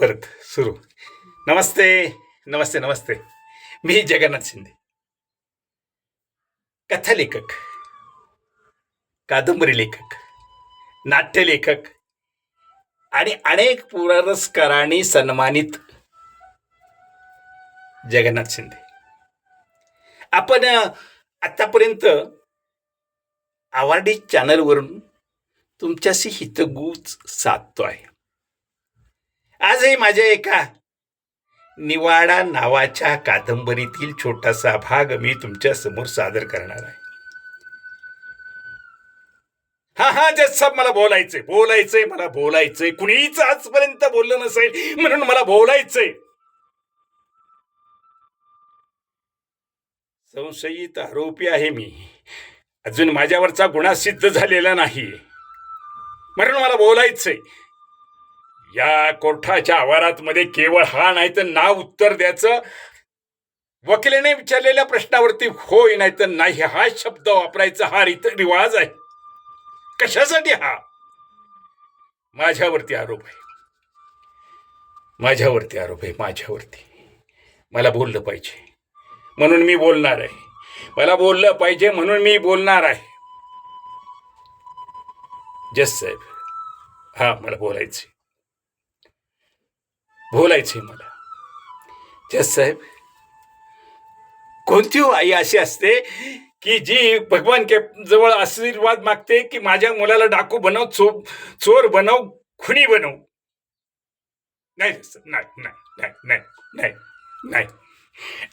परत सुरू. नमस्ते नमस्ते नमस्ते. मी जगन्नाथ शिंदे. कथा लेखक कादंबरी लेखक नाट्य लेखक आणि अनेक पुरस्कारांनी सन्मानित जगन्नाथ शिंदे. आपण आतापर्यंत आवार्डी चॅनलवरून तुमच्याशी हितगूज साधतो आहे. आजही माझ्या एका निवाडा नावाच्या कादंबरीतील छोटासा भाग मी तुमच्यासमोर सादर करणार आहे. हा हा जसं मला बोलायचंय बोलायचंय मला बोलायचंय. कुणीच आजपर्यंत बोललं नसेल म्हणून मला बोलायचंय. संशयित आरोपी आहे मी. अजून माझ्यावरचा गुन्हा सिद्ध झालेला नाही म्हणून मला बोलायचंय. या कोर्टाच्या आवारात मध्ये केवळ हा नाही तर ना उत्तर द्यायचं. वकिलाने विचारलेल्या प्रश्नावरती होय नाही तर नाही हा शब्द वापरायचा हा रीत रिवाज आहे. कशासाठी हा? माझ्यावरती आरोप आहे. माझ्यावरती आरोप आहे माझ्यावरती. मला बोललं पाहिजे. म्हणून मी बोलणार आहे. मला बोललं पाहिजे म्हणून मी बोलणार आहे. जस साहेब हा मला बोलायचं बोलायचे मला. जस साहेब कोणती हो आई अशी असते की जी भगवान के जवळ आशीर्वाद मागते की माझ्या मुलाला डाकू बनव चो चोर बनव खुनी बनव? नाही नाही नाही नाही नाही नाही नाही.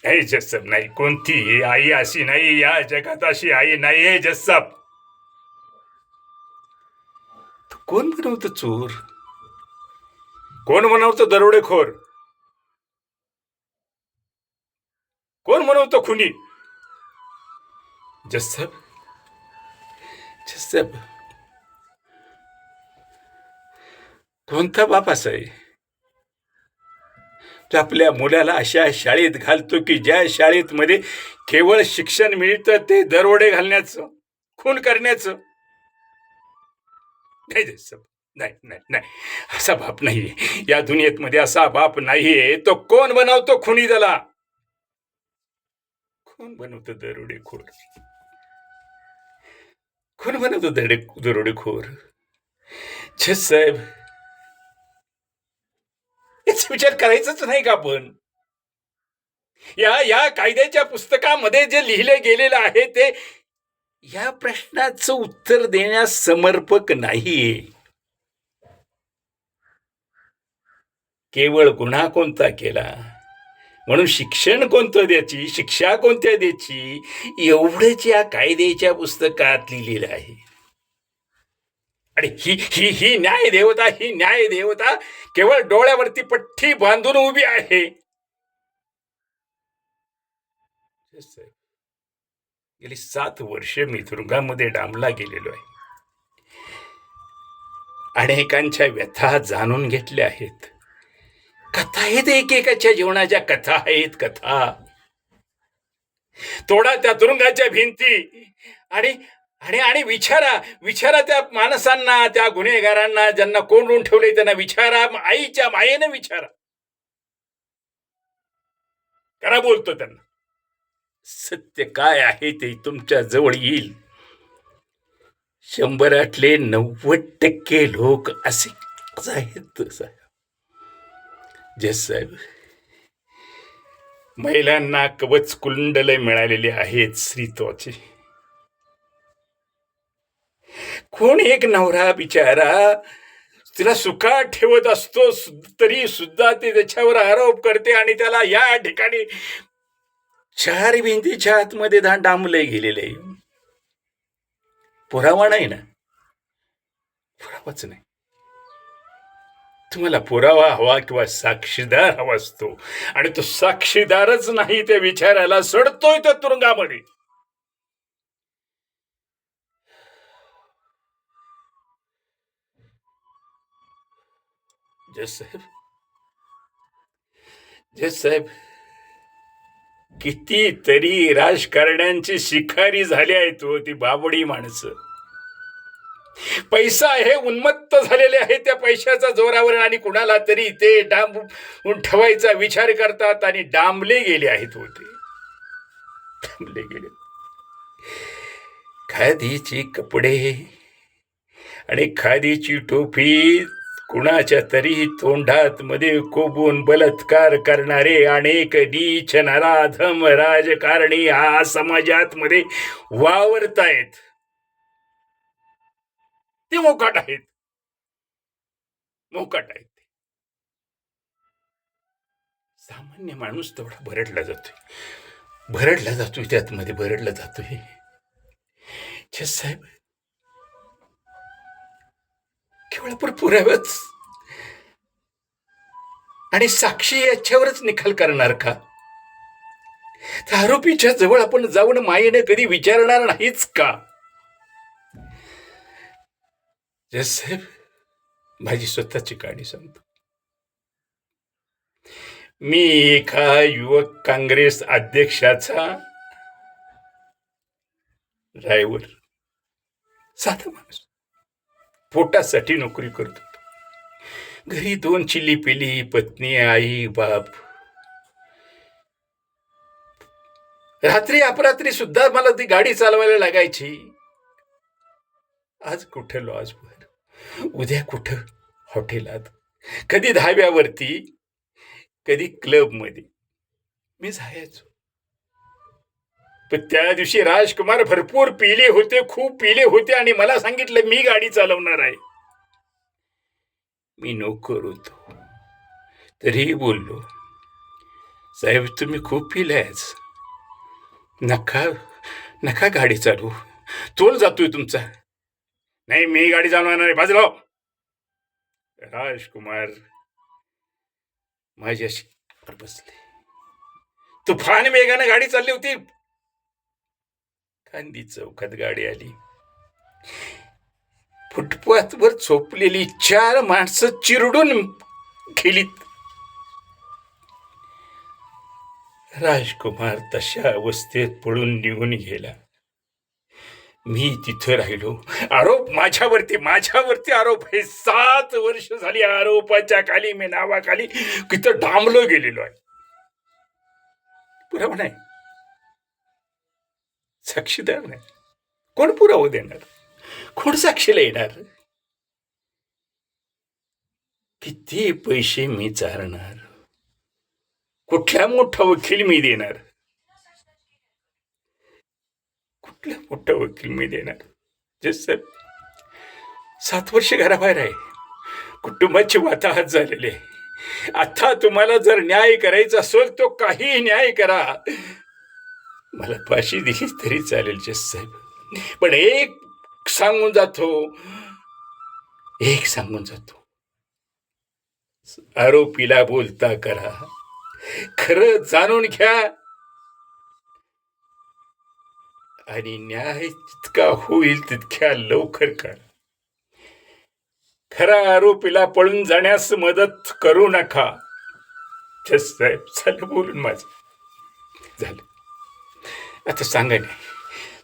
नाही जसब नाही. कोणती आई अशी नाही या जगात अशी आई नाही आहे जसब कोण बनवतो चोर? कोण बनवतो दरोडेखोर? कोण बनवतो खुनी? जसब जसब कोणता बाप साहेब तो आपल्या मुलाला अशा शाळेत घालतो की ज्या शाळेत मध्ये केवळ शिक्षण मिळतं ते दरोडे घालण्याचं खून करण्याचं? नाही जसब नाही नाही नाही. असा बाप नाहीये. या दुनियेत मध्ये असा बाप नाहीये. तो कोण बनवतो खुनी दला? कोण बनवतो दरोडेखोर कोण बनवतो दरडे दरोडेखोर छस साहेब. याचा विचार करायचाच नाही का आपण? या या कायद्याच्या पुस्तकामध्ये जे लिहिले गेलेलं आहे ते या प्रश्नाचं उत्तर देण्यास समर्पक नाहीये. केवळ गुन्हा कोणता केला? म्हणून शिक्षण कोणतं द्यायची? शिक्षा कोणत्या द्यायची? एवढंच या कायद्याच्या पुस्तकात लिहिलेलं आहे. आणि ही ही ही न्याय देवता ही न्याय देवता केवळ डोळ्यावरती पठ्ठी बांधून उभी आहे. गेली सात वर्ष मी तुरुंगामध्ये डांबला गेलेलो आहे. अनेकांच्या व्यथा जाणून घेतल्या आहेत. कथा आहेत एकेकाच्या जीवनाच्या कथा आहेत कथा. तोडा त्या तुरुंगाच्या भिंती. आणि आणि आणि विचारा विचारा त्या माणसांना त्या गुन्हेगारांना ज्यांना कोंडून ठेवले त्यांना विचारा आईच्या मायेने विचारा. करा बोलतो त्यांना. सत्य काय आहे ते तुमच्या जवळ येईल. शंभरातले नव्वद टक्के लोक असे आहेत तसं जस साहेब. महिलांना कवच कुंडले मिळालेली आहेत स्त्रीत्वाचे कोण एक नवरा बिचारा तिला सुखात ठेवत असतो तरी सुद्धा ते त्याच्यावर आरोप करते आणि त्याला या ठिकाणी चार भिंतीच्या आतमध्ये दा डांबले गेलेले पुरावा नाही ना? पुरावाच नाही. तुम्हाला पुरावा हवा किंवा साक्षीदार हवा असतो. आणि तो साक्षीदारच नाही ते विचारायला सडतोय त्या तुरुंगामध्ये. जस साहेब जस साहेब कितीतरी राजकारण्यांची शिकारी झाली आहेत हो ती बाबडी माणसं. पैसा हे उन्मत्त झालेले आहे त्या पैशाच्या जोरावर आणि कुणाला तरी ते डांबून ठेवायचा विचार करतात आणि डांबले गेले आहेत होते डांबले गेले. खादीची कपडे आणि खादीची टोपी कुणाच्या तरी तोंडात मध्ये कोबून बलात्कार करणारे अनेक नीच नराधम राजकारणी हा समाजात मध्ये वावरतायत. ते मोकाट आहेत. मोकाट आहेत सामान्य माणूस तेवढा भरडला जातोय. भरडला जातोय त्यात मध्ये भरडला जातोय. साहेब. केवळ पर पुराव्याच आणि साक्षी याच्यावरच निकाल करणार का? त्या आरोपीच्या जवळ आपण जाऊन मायेने कधी विचारणार नाहीच का? जस माझी स्वतःची कहाणी सांगतो. मी एका युवक काँग्रेस अध्यक्षाचा ड्रायव्हर साधा माणूस. पोटासाठी नोकरी करत होतो. घरी दोन चिली पिली पत्नी आई बाप. रात्री अपरात्री सुद्धा मला ती गाडी चालवायला लागायची. आज कुठे लॉजवर उद्या कुठं? हॉटेलात. कधी धाब्यावरती? कधी क्लबमध्ये. मी जायचो. पण त्या दिवशी राजकुमार भरपूर पिले होते खूप पिले होते आणि मला सांगितलं मी गाडी चालवणार आहे. मी नोकर होतो तरीही बोललो साहेब तुम्ही खूप पिलायच नका नका गाडी चालू तोल जातोय तुमचा. नाही मी गाडी चालवणार नाही बाजूला हो. राजकुमार माझ्याशी बसले. तुफान वेगानं गाडी चालली होती. खांदी चौकात गाडी आली. फुटपाथवर झोपलेली चार माणसं चिरडून गेलीत. राजकुमार तशा अवस्थेत पळून निघून गेला. मी तिथं राहिलो. आरोप माझ्यावरती माझ्यावरती आरोप. हे सात वर्ष झाली आरोपाच्या खाली मी नावाखाली तिथं डांबलो गेलेलो आहे. पुरावा नाही. साक्षीदार नाही. कोण पुरावा देणार? कोण साक्षीला येणार? किती पैसे मी चारणार? कुठल्या मोठा वकील मी देणार? कुठला मोठा वकील मी देणार? जसं सात वर्ष घराबाहेर आहे. कुटुंबाची वाताहत झालेली आहे. आता तुम्हाला जर न्याय करायचा असेल तो काही न्याय करा. मला फाशी दिली तरी चालेल जस साहेब. पण एक सांगून जातो. एक सांगून जातो. आरोपीला बोलता करा. खरं जाणून घ्या. आणि न्याय जितका होईल तितक्या लवकर करा. खरा आरोपीला पळून जाण्यास मदत करू नका. जस साहेब झालं बोलून माझं. झालं. आता सांगा नाही.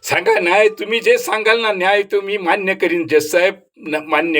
सांगा न्याय तुम्ही जे सांगाल ना न्याय तो मी मान्य करीन. जस साहेब मान्य